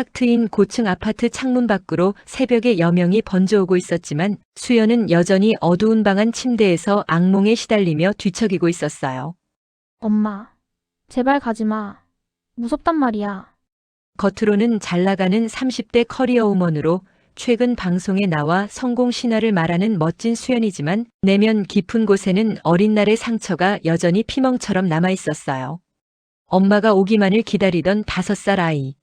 탁 트인 고층 아파트 창문 밖으로 새벽에 여명이 번져오고 있었지만 수연은 여전히 어두운 방 안 침대에서 악몽에 시달리며 뒤척이고 있었어요. 엄마, 제발 가지 마. 무섭단 말이야. 겉으로는 잘 나가는 30대 커리어 우먼으로 최근 방송에 나와 성공 신화를 말하는 멋진 수연이지만 내면 깊은 곳에는 어린 날의 상처가 여전히 피멍처럼 남아 있었어요. 엄마가 오기만을 기다리던 다섯 살 아이.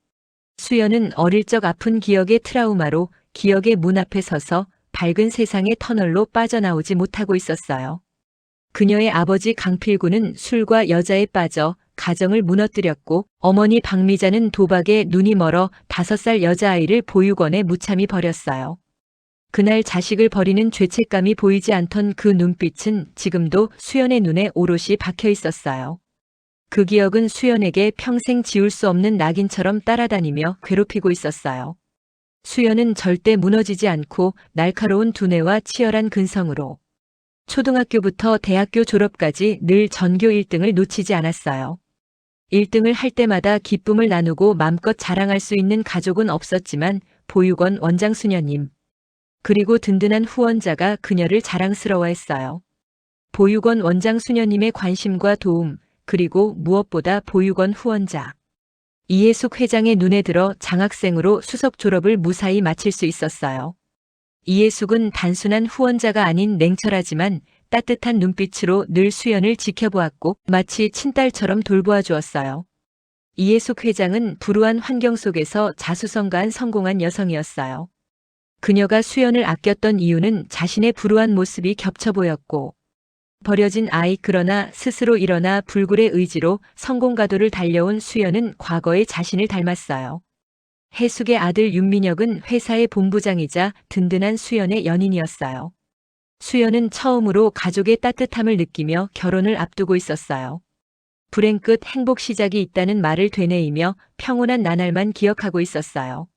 수연은 어릴 적 아픈 기억의 트라우마로 기억의 문 앞에 서서 밝은 세상의 터널로 빠져나오지 못하고 있었어요. 그녀의 아버지 강필구는 술과 여자에 빠져 가정을 무너뜨렸고 어머니 박미자는 도박에 눈이 멀어 다섯 살 여자아이를 보육원에 무참히 버렸어요. 그날 자식을 버리는 죄책감이 보이지 않던 그 눈빛은 지금도 수연의 눈에 오롯이 박혀 있었어요. 그 기억은 수연에게 평생 지울 수 없는 낙인처럼 따라다니며 괴롭히고 있었어요. 수연은 절대 무너지지 않고 날카로운 두뇌와 치열한 근성으로 초등학교부터 대학교 졸업까지 늘 전교 1등을 놓치지 않았어요. 1등을 할 때마다 기쁨을 나누고 맘껏 자랑할 수 있는 가족은 없었지만 보육원 원장 수녀님. 그리고 든든한 후원자가 그녀를 자랑스러워했어요. 보육원 원장 수녀님의 관심과 도움, 그리고 무엇보다 보육원 후원자. 이해숙 회장의 눈에 들어 장학생으로 수석 졸업을 무사히 마칠 수 있었어요. 이해숙은 단순한 후원자가 아닌 냉철하지만 따뜻한 눈빛으로 늘 수연을 지켜보았고 마치 친딸처럼 돌보아 주었어요. 이해숙 회장은 불우한 환경 속에서 자수성가한 성공한 여성이었어요. 그녀가 수연을 아꼈던 이유는 자신의 불우한 모습이 겹쳐 보였고 버려진 아이 그러나 스스로 일어나 불굴의 의지로 성공가도를 달려온 수연은 과거의 자신을 닮았어요. 해숙의 아들 윤민혁은 회사의 본부장이자 든든한 수연의 연인이었어요. 수연은 처음으로 가족의 따뜻함을 느끼며 결혼을 앞두고 있었어요. 불행 끝 행복 시작이 있다는 말을 되뇌이며 평온한 나날만 기억하고 있었어요.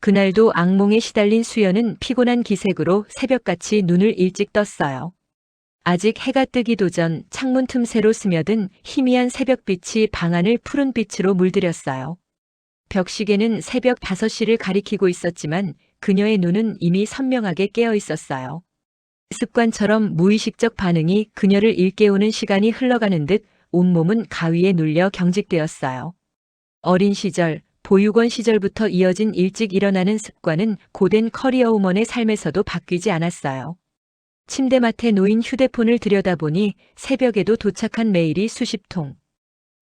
그날도 악몽에 시달린 수연은 피곤한 기색으로 새벽같이 눈을 일찍 떴어요. 아직 해가 뜨기도 전 창문 틈새로 스며든 희미한 새벽빛이 방안을 푸른 빛으로 물들였어요. 벽시계는 새벽 5시를 가리키고 있었지만 그녀의 눈은 이미 선명하게 깨어 있었어요. 습관처럼 무의식적 반응이 그녀를 일깨우는 시간이 흘러가는 듯 온몸은 가위에 눌려 경직되었어요. 어린 시절, 보육원 시절부터 이어진 일찍 일어나는 습관은 고된 커리어 우먼의 삶에서도 바뀌지 않았어요. 침대맡에 놓인 휴대폰을 들여다보니 새벽에도 도착한 메일이 수십 통.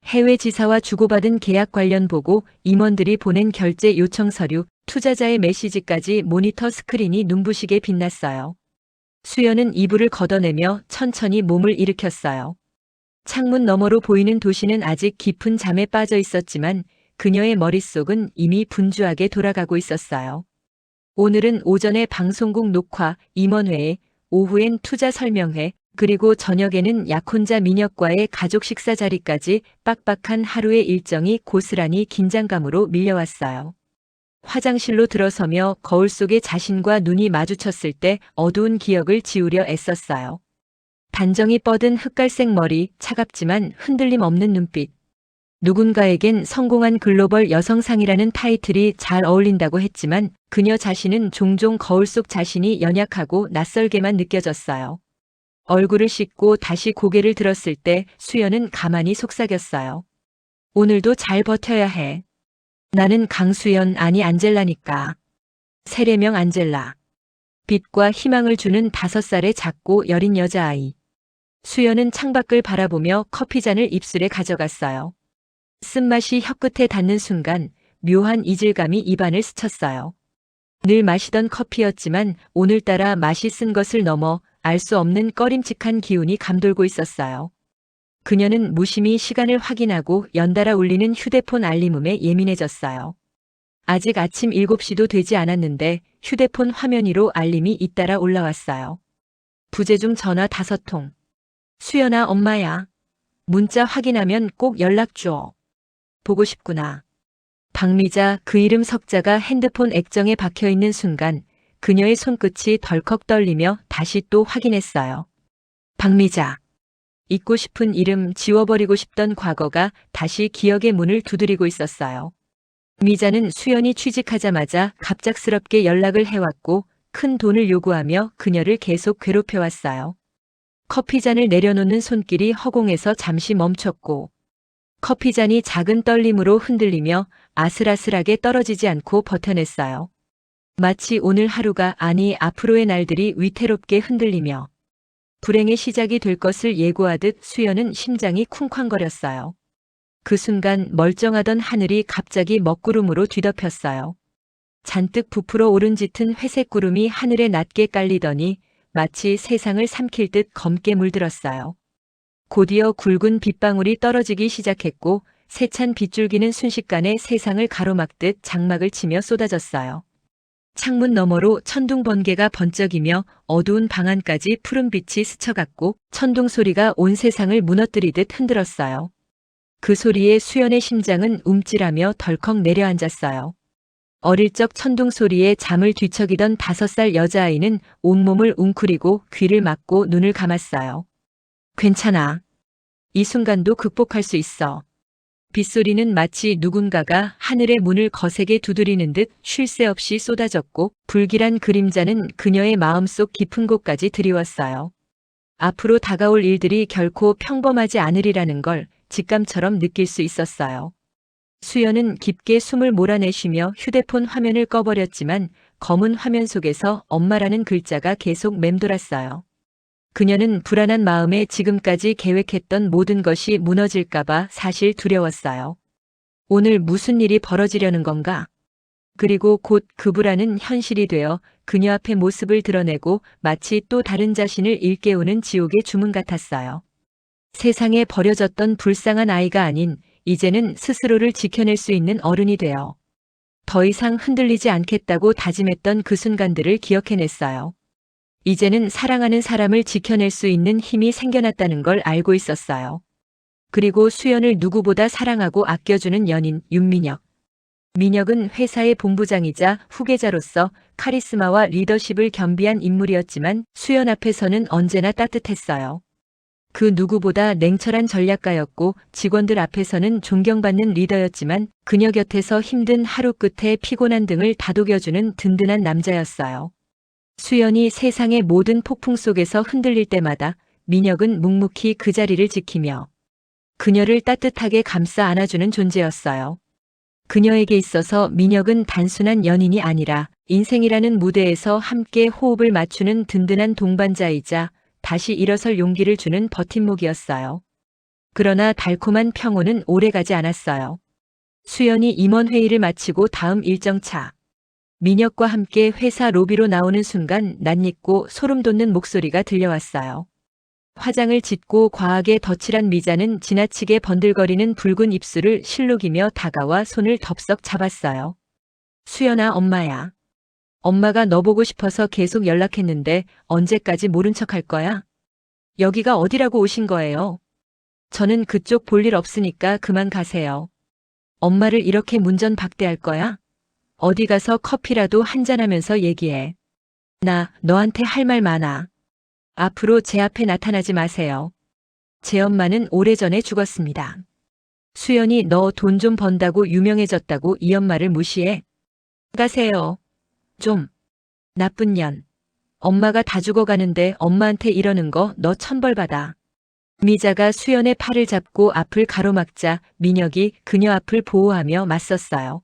해외 지사와 주고받은 계약 관련 보고 임원들이 보낸 결제 요청 서류, 투자자의 메시지까지 모니터 스크린이 눈부시게 빛났어요. 수연은 이불을 걷어내며 천천히 몸을 일으켰어요. 창문 너머로 보이는 도시는 아직 깊은 잠에 빠져 있었지만 그녀의 머릿속은 이미 분주하게 돌아가고 있었어요. 오늘은 오전에 방송국 녹화, 임원회에, 오후엔 투자 설명회, 그리고 저녁에는 약혼자 민혁과의 가족 식사 자리까지 빡빡한 하루의 일정이 고스란히 긴장감으로 밀려왔어요. 화장실로 들어서며 거울 속에 자신과 눈이 마주쳤을 때 어두운 기억을 지우려 애썼어요. 단정히 뻗은 흑갈색 머리, 차갑지만 흔들림 없는 눈빛. 누군가에겐 성공한 글로벌 여성상이라는 타이틀이 잘 어울린다고 했지만 그녀 자신은 종종 거울 속 자신이 연약하고 낯설게만 느껴졌어요. 얼굴을 씻고 다시 고개를 들었을 때 수연은 가만히 속삭였어요. 오늘도 잘 버텨야 해. 나는 강수연 아니 안젤라니까. 세례명 안젤라. 빛과 희망을 주는 다섯 살의 작고 여린 여자아이. 수연은 창밖을 바라보며 커피잔을 입술에 가져갔어요. 쓴맛이 혀끝에 닿는 순간 묘한 이질감이 입안을 스쳤어요. 늘 마시던 커피였지만 오늘따라 맛이 쓴 것을 넘어 알 수 없는 꺼림칙한 기운이 감돌고 있었어요. 그녀는 무심히 시간을 확인하고 연달아 울리는 휴대폰 알림음에 예민해졌어요. 아직 아침 7시도 되지 않았는데 휴대폰 화면 위로 알림이 잇따라 올라왔어요. 부재중 전화 다섯 통. 수연아 엄마야. 문자 확인하면 꼭 연락 줘. 보고 싶구나. 박미자 그 이름 석자가 핸드폰 액정에 박혀 있는 순간 그녀의 손끝이 덜컥 떨리며 다시 또 확인했어요. 박미자. 잊고 싶은 이름 지워버리고 싶던 과거가 다시 기억의 문을 두드리고 있었어요. 미자는 수연이 취직하자마자 갑작스럽게 연락을 해왔고 큰 돈을 요구하며 그녀를 계속 괴롭혀왔어요. 커피잔을 내려놓는 손길이 허공에서 잠시 멈췄고 커피잔이 작은 떨림으로 흔들리며 아슬아슬하게 떨어지지 않고 버텨냈어요. 마치 오늘 하루가 아니 앞으로의 날들이 위태롭게 흔들리며 불행의 시작이 될 것을 예고하듯 수연은 심장이 쿵쾅거렸어요. 그 순간 멀쩡하던 하늘이 갑자기 먹구름으로 뒤덮였어요. 잔뜩 부풀어 오른 짙은 회색 구름이 하늘에 낮게 깔리더니 마치 세상을 삼킬 듯 검게 물들었어요. 곧이어 굵은 빗방울이 떨어지기 시작했고 세찬 빗줄기는 순식간에 세상을 가로막듯 장막을 치며 쏟아졌어요. 창문 너머로 천둥 번개가 번쩍이며 어두운 방 안까지 푸른 빛이 스쳐갔고 천둥 소리가 온 세상을 무너뜨리듯 흔들었어요. 그 소리에 수연의 심장은 움찔하며 덜컥 내려앉았어요. 어릴 적 천둥 소리에 잠을 뒤척이던 다섯 살 여자아이는 온몸을 웅크리고 귀를 막고 눈을 감았어요. 괜찮아. 이 순간도 극복할 수 있어. 빗소리는 마치 누군가가 하늘의 문을 거세게 두드리는 듯 쉴 새 없이 쏟아졌고 불길한 그림자는 그녀의 마음속 깊은 곳까지 드리웠어요. 앞으로 다가올 일들이 결코 평범하지 않으리라는 걸 직감처럼 느낄 수 있었어요. 수연은 깊게 숨을 몰아내쉬며 휴대폰 화면을 꺼버렸지만 검은 화면 속에서 엄마라는 글자가 계속 맴돌았어요. 그녀는 불안한 마음에 지금까지 계획했던 모든 것이 무너질까봐 사실 두려웠어요. 오늘 무슨 일이 벌어지려는 건가? 그리고 곧그 불안은 현실이 되어 그녀 앞에 모습을 드러내고 마치 또 다른 자신을 일깨우는 지옥의 주문 같았어요. 세상에 버려졌던 불쌍한 아이가 아닌 이제는 스스로를 지켜낼 수 있는 어른이 되어 더 이상 흔들리지 않겠다고 다짐했던 그 순간들을 기억해냈어요. 이제는 사랑하는 사람을 지켜낼 수 있는 힘이 생겨났다는 걸 알고 있었어요. 그리고 수연을 누구보다 사랑하고 아껴주는 연인 윤민혁. 민혁은 회사의 본부장이자 후계자로서 카리스마와 리더십을 겸비한 인물이었지만 수연 앞에서는 언제나 따뜻했어요. 그 누구보다 냉철한 전략가였고 직원들 앞에서는 존경받는 리더였지만 그녀 곁에서 힘든 하루 끝에 피곤한 등을 다독여주는 든든한 남자였어요. 수연이 세상의 모든 폭풍 속에서 흔들릴 때마다 민혁은 묵묵히 그 자리를 지키며 그녀를 따뜻하게 감싸 안아주는 존재였어요. 그녀에게 있어서 민혁은 단순한 연인이 아니라 인생이라는 무대에서 함께 호흡을 맞추는 든든한 동반자이자 다시 일어설 용기를 주는 버팀목이었어요. 그러나 달콤한 평온은 오래가지 않았어요. 수연이 임원 회의를 마치고 다음 일정차 민혁과 함께 회사 로비로 나오는 순간 낯익고 소름 돋는 목소리가 들려왔어요. 화장을 짓고 과하게 덧칠한 미자는 지나치게 번들거리는 붉은 입술을 실룩이며 다가와 손을 덥석 잡았어요. 수연아 엄마야. 엄마가 너 보고 싶어서 계속 연락했는데 언제까지 모른 척할 거야? 여기가 어디라고 오신 거예요? 저는 그쪽 볼 일 없으니까 그만 가세요. 엄마를 이렇게 문전 박대할 거야? 어디 가서 커피라도 한잔하면서 얘기해. 나 너한테 할 말 많아. 앞으로 제 앞에 나타나지 마세요. 제 엄마는 오래전에 죽었습니다. 수연이 너 돈 좀 번다고 유명해졌다고 이 엄마를 무시해? 가세요. 좀. 나쁜 년. 엄마가 다 죽어가는데 엄마한테 이러는 거 너 천벌받아. 미자가 수연의 팔을 잡고 앞을 가로막자 민혁이 그녀 앞을 보호하며 맞섰어요.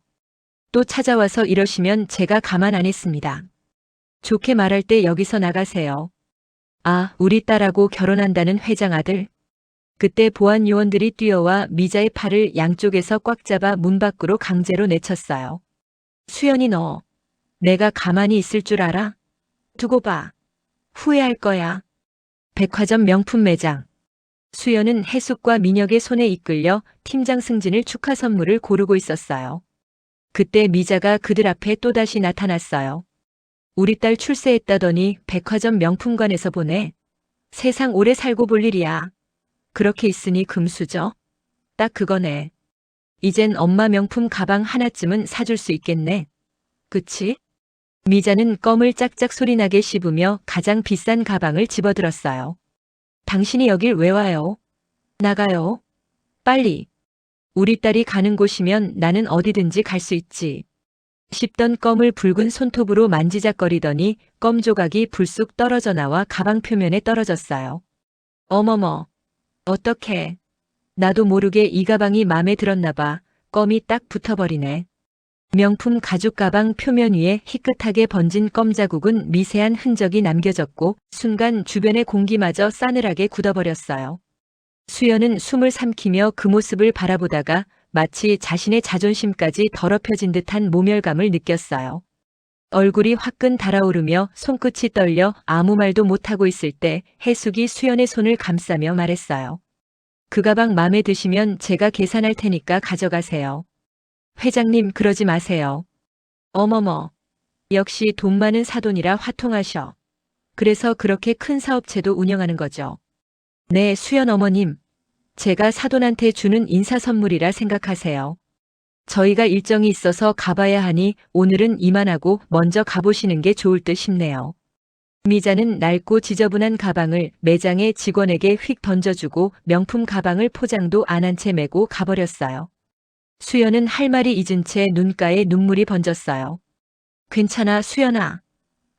또 찾아와서 이러시면 제가 가만 안 있습니다. 좋게 말할 때 여기서 나가세요. 아, 우리 딸하고 결혼한다는 회장 아들. 그때 보안 요원들이 뛰어와 미자의 팔을 양쪽에서 꽉 잡아 문 밖으로 강제로 내쳤어요. 수연이 너, 내가 가만히 있을 줄 알아? 두고 봐. 후회할 거야. 백화점 명품 매장. 수연은 해숙과 민혁의 손에 이끌려 팀장 승진을 축하 선물을 고르고 있었어요. 그때 미자가 그들 앞에 또다시 나타났어요. 우리 딸 출세했다더니 백화점 명품관에서 보내. 세상 오래 살고 볼 일이야. 그렇게 있으니 금수저. 딱 그거네. 이젠 엄마 명품 가방 하나쯤은 사줄 수 있겠네. 그치? 미자는 껌을 짝짝 소리나게 씹으며 가장 비싼 가방을 집어들었어요. 당신이 여길 왜 와요? 나가요. 빨리. 우리 딸이 가는 곳이면 나는 어디든지 갈 수 있지. 씹던 껌을 붉은 손톱으로 만지작거리더니 껌 조각이 불쑥 떨어져 나와 가방 표면에 떨어졌어요. 어머머, 어떡해. 나도 모르게 이 가방이 마음에 들었나 봐. 껌이 딱 붙어버리네. 명품 가죽 가방 표면 위에 희끗하게 번진 껌 자국은 미세한 흔적이 남겨졌고 순간 주변의 공기마저 싸늘하게 굳어버렸어요. 수연은 숨을 삼키며 그 모습을 바라보다가 마치 자신의 자존심까지 더럽혀진 듯한 모멸감을 느꼈어요. 얼굴이 화끈 달아오르며 손끝이 떨려 아무 말도 못하고 있을 때 해숙이 수연의 손을 감싸며 말했어요. 그 가방 마음에 드시면 제가 계산할 테니까 가져가세요. 회장님 그러지 마세요. 어머머. 역시 돈 많은 사돈이라 화통하셔. 그래서 그렇게 큰 사업체도 운영하는 거죠. 네, 수연 어머님. 제가 사돈한테 주는 인사 선물이라 생각하세요. 저희가 일정이 있어서 가봐야 하니 오늘은 이만하고 먼저 가보시는 게 좋을 듯 싶네요. 미자는 낡고 지저분한 가방을 매장의 직원에게 휙 던져주고 명품 가방을 포장도 안 한 채 메고 가버렸어요. 수연은 할 말이 잊은 채 눈가에 눈물이 번졌어요. 괜찮아, 수연아.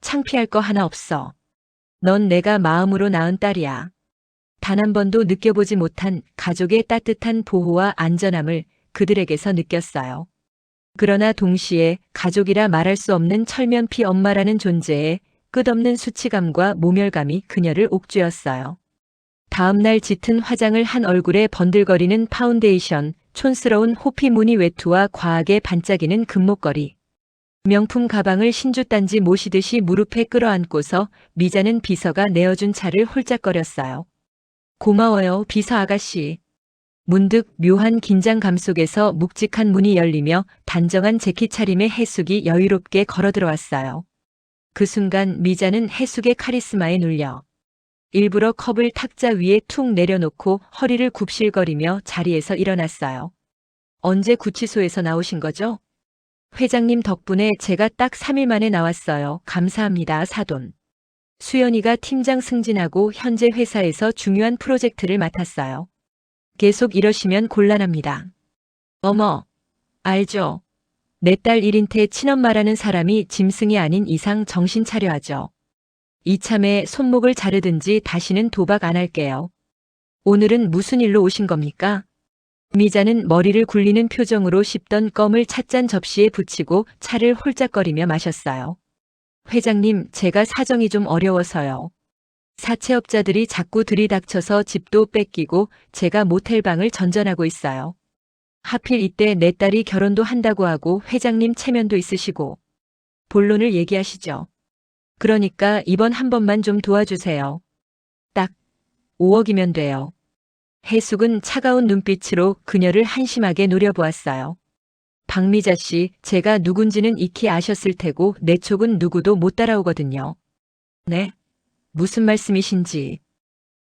창피할 거 하나 없어. 넌 내가 마음으로 낳은 딸이야. 단 한 번도 느껴보지 못한 가족의 따뜻한 보호와 안전함을 그들에게서 느꼈어요. 그러나 동시에 가족이라 말할 수 없는 철면피 엄마라는 존재에 끝없는 수치감과 모멸감이 그녀를 옥죄었어요. 다음날 짙은 화장을 한 얼굴에 번들거리는 파운데이션, 촌스러운 호피 무늬 외투와 과하게 반짝이는 금목걸이. 명품 가방을 신주단지 모시듯이 무릎에 끌어안고서 미자는 비서가 내어준 차를 홀짝거렸어요. 고마워요, 비서 아가씨. 문득 묘한 긴장감 속에서 묵직한 문이 열리며 단정한 재킷 차림의 해숙이 여유롭게 걸어 들어왔어요. 그 순간 미자는 해숙의 카리스마에 눌려 일부러 컵을 탁자 위에 툭 내려놓고 허리를 굽실거리며 자리에서 일어났어요. 언제 구치소에서 나오신 거죠? 회장님 덕분에 제가 딱 3일 만에 나왔어요. 감사합니다, 사돈. 수연이가 팀장 승진하고 현재 회사에서 중요한 프로젝트를 맡았어요. 계속 이러시면 곤란합니다. 어머, 알죠. 내 딸 1인태 친엄마라는 사람이 짐승이 아닌 이상 정신 차려야죠. 이참에 손목을 자르든지 다시는 도박 안 할게요. 오늘은 무슨 일로 오신 겁니까? 미자는 머리를 굴리는 표정으로 씹던 껌을 찻잔 접시에 붙이고 차를 홀짝거리며 마셨어요. 회장님, 제가 사정이 좀 어려워서요. 사채업자들이 자꾸 들이닥쳐서 집도 뺏기고 제가 모텔방을 전전하고 있어요. 하필 이때 내 딸이 결혼도 한다고 하고 회장님 체면도 있으시고 본론을 얘기하시죠. 그러니까 이번 한 번만 좀 도와주세요. 딱 5억이면 돼요. 해숙은 차가운 눈빛으로 그녀를 한심하게 노려보았어요. 박미자 씨, 제가 누군지는 익히 아셨을 테고 내 촉은 누구도 못 따라오거든요. 네? 무슨 말씀이신지.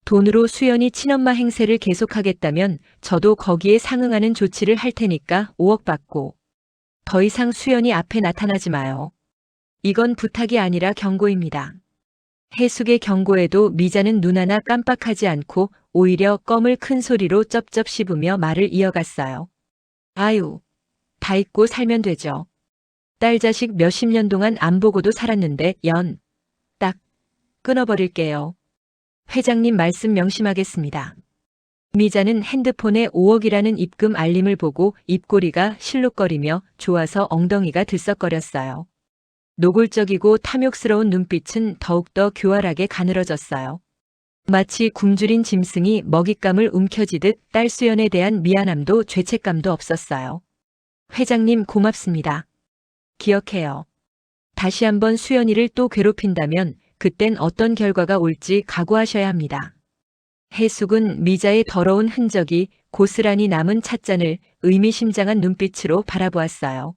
돈으로 수연이 친엄마 행세를 계속하겠다면 저도 거기에 상응하는 조치를 할 테니까 5억 받고. 더 이상 수연이 앞에 나타나지 마요. 이건 부탁이 아니라 경고입니다. 해숙의 경고에도 미자는 눈 하나 깜빡하지 않고 오히려 껌을 큰 소리로 쩝쩝 씹으며 말을 이어갔어요. 아유, 다 잊고 살면 되죠. 딸 자식 몇십 년 동안 안 보고도 살았는데 연, 딱, 끊어버릴게요. 회장님 말씀 명심하겠습니다. 미자는 핸드폰에 5억이라는 입금 알림을 보고 입꼬리가 실룩거리며 좋아서 엉덩이가 들썩거렸어요. 노골적이고 탐욕스러운 눈빛은 더욱더 교활하게 가늘어졌어요. 마치 굶주린 짐승이 먹잇감을 움켜쥐듯 딸 수연에 대한 미안함도 죄책감도 없었어요. 회장님 고맙습니다. 기억해요. 다시 한번 수연이를 또 괴롭힌다면 그땐 어떤 결과가 올지 각오하셔야 합니다. 해숙은 미자의 더러운 흔적이 고스란히 남은 찻잔을 의미심장한 눈빛으로 바라보았어요.